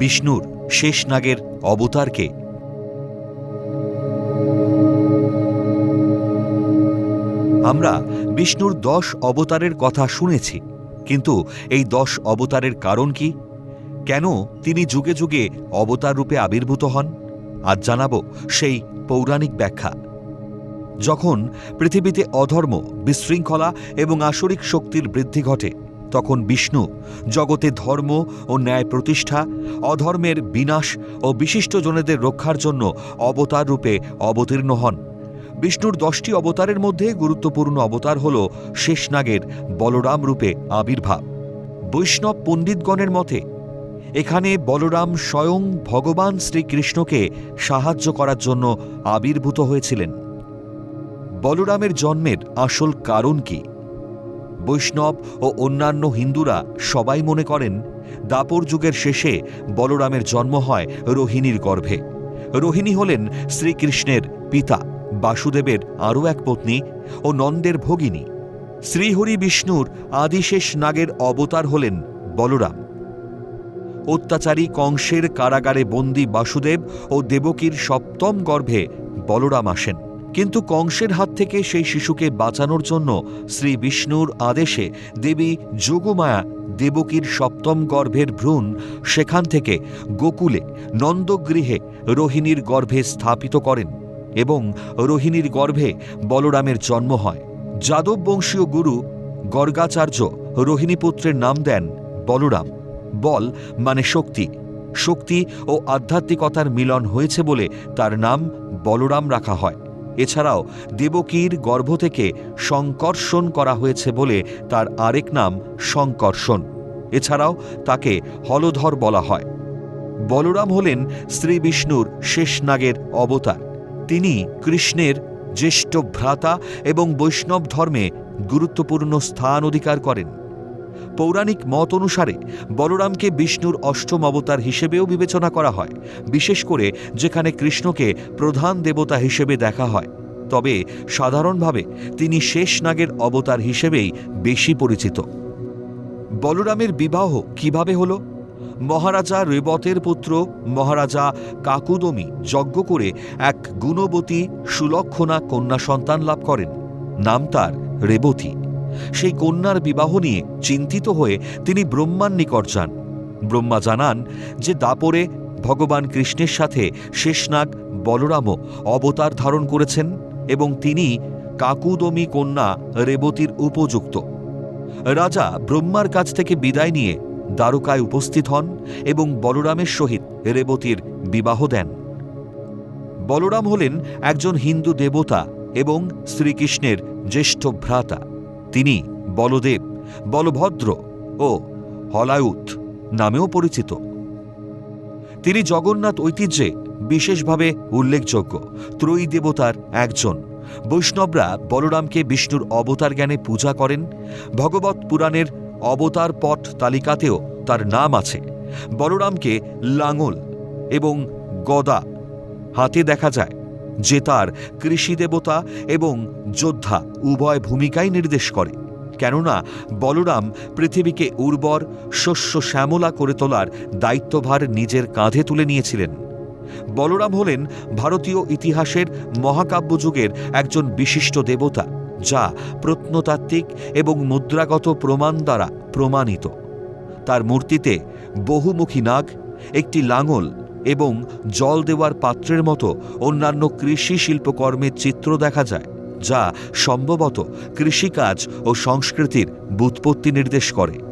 বিষ্ণুর শেষ নাগের অবতারকে আমরা বিষ্ণুর দশ অবতারের কথা শুনেছি, কিন্তু এই দশ অবতারের কারণ কি? কেন তিনি যুগে যুগে অবতার রূপে আবির্ভূত হন? আজ জানাব সেই পৌরাণিক ব্যাখ্যা। যখন পৃথিবীতে অধর্ম, বিশৃঙ্খলা এবং আসরিক শক্তির বৃদ্ধি ঘটে তখন বিষ্ণু, জগতে ধর্ম ও ন্যায় প্রতিষ্ঠা, অধর্মের বিনাশ ও বিশিষ্ট জনেদের রক্ষার জন্য অবতার রূপে অবতীর্ণ হন। বিষ্ণুর দশটি অবতারের মধ্যে গুরুত্বপূর্ণ অবতার হল শেষনাগের বলরাম রূপে আবির্ভাব। বৈষ্ণব পণ্ডিতগণের মতে, এখানে বলরাম স্বয়ং ভগবান শ্রীকৃষ্ণকে সাহায্য করার জন্য আবির্ভূত হয়েছিলেন। বলরামের জন্মের আসল কারণ কি? বৈষ্ণব ও অন্যান্য হিন্দুরা সবাই মনে করেন, দাপর যুগের শেষে বলরামের জন্ম হয় রোহিণীর গর্ভে। রোহিণী হলেন শ্রীকৃষ্ণের পিতা, বাসুদেবের আরও এক পত্নী ও নন্দের ভগিনী। শ্রীহরি বিষ্ণুর আদিশেষ নাগের অবতার হলেন বলরাম। অত্যাচারী কংসের কারাগারে বন্দী বাসুদেব ও দেবকীর সপ্তম গর্ভে বলরাম আসেন। কিন্তু কংসের হাত থেকে সেই শিশুকে বাঁচানোর জন্য শ্রী বিষ্ণুর আদেশে দেবী যোগমায়া দেবকীর সপ্তম গর্ভের ভ্রূণ সেখান থেকে গোকুলে নন্দগৃহে রোহিণীর গর্ভে স্থাপিত করেন এবং রোহিণীর গর্ভে বলরামের জন্ম হয়। যাদব বংশীয় গুরু গর্গাচার্য রোহিণীপুত্রের নাম দেন বলরাম। বল মানে শক্তি। শক্তি ও আধ্যাত্মিকতার মিলন হয়েছে বলে তার নাম বলরাম রাখা হয়। এছাড়াও দেবকীর গর্ভ থেকে সংকর্ষণ করা হয়েছে বলে তার আরেক নাম সংকর্ষণ। এছাড়াও তাকে হলধর বলা হয়। বলরাম হলেন শ্রী বিষ্ণুর শেষনাগের অবতার। তিনি কৃষ্ণের জ্যেষ্ঠ ভ্রাতা এবং বৈষ্ণব ধর্মে গুরুত্বপূর্ণ স্থান অধিকার করেন। পৌরাণিক মত অনুসারে বলরামকে বিষ্ণুর অষ্টম অবতার হিসেবেও বিবেচনা করা হয়, বিশেষ করে যেখানে কৃষ্ণকে প্রধান দেবতা হিসেবে দেখা হয়। তবে সাধারণভাবে তিনি শেষ নাগের অবতার হিসেবেই বেশি পরিচিত। বলরামের বিবাহ কীভাবে হলো? মহারাজা রেবতের পুত্র মহারাজা কাকুদমি যজ্ঞ করে এক গুণবতী সুলক্ষণা কন্যা সন্তান লাভ করেন, নাম তার রেবতী। সেই কন্যার বিবাহ নিয়ে চিন্তিত হয়ে তিনি ব্রহ্মার নিকট যান। ব্রহ্মা জানান যে দাপরে ভগবান কৃষ্ণের সাথে শেষনাগ বলরামও অবতার ধারণ করেছেন এবং তিনি কাকুদমি কন্যা রেবতীর উপযুক্ত। রাজা ব্রহ্মার কাছ থেকে বিদায় নিয়ে দ্বারকায় উপস্থিত হন এবং বলরামের সহিত রেবতীর বিবাহ দেন। বলরাম হলেন একজন হিন্দু দেবতা এবং শ্রীকৃষ্ণের জ্যেষ্ঠ ভ্রাতা। তিনি বলদেব, বলভদ্র ও হলায়ুত নামেও পরিচিত। তিনি জগন্নাথ ঐতিহ্যে বিশেষভাবে উল্লেখযোগ্য ত্রয়ী দেবতার একজন। বৈষ্ণবরা বলরামকে বিষ্ণুর অবতার জ্ঞানে পূজা করেন। ভগবত পুরাণের অবতার পট তালিকাতেও তার নাম আছে। বলরামকে লাঙল এবং গদা হাতে দেখা যায়। যে তার কৃষি দেবতা এবং যোদ্ধা উভয় ভূমিকাই নির্দেশ করে। কেননা বলরাম পৃথিবীকে উর্বর, শস্য শ্যামলা করে তোলার দায়িত্বভার নিজের কাঁধে তুলে নিয়েছিলেন। বলরাম হলেন ভারতীয় ইতিহাসের মহাকাব্য যুগের একজন বিশিষ্ট দেবতা, যা প্রত্নতাত্ত্বিক এবং মুদ্রাগত প্রমাণ দ্বারা প্রমাণিত। তার মূর্তিতে বহুমুখী নাগ, একটি লাঙল এবং জল দেওয়ার পাত্রের মতো অন্যান্য কৃষি শিল্পকর্মের চিত্র দেখা যায়, যা সম্ভবত কৃষিকাজ ও সংস্কৃতির বুৎপত্তি নির্দেশ করে।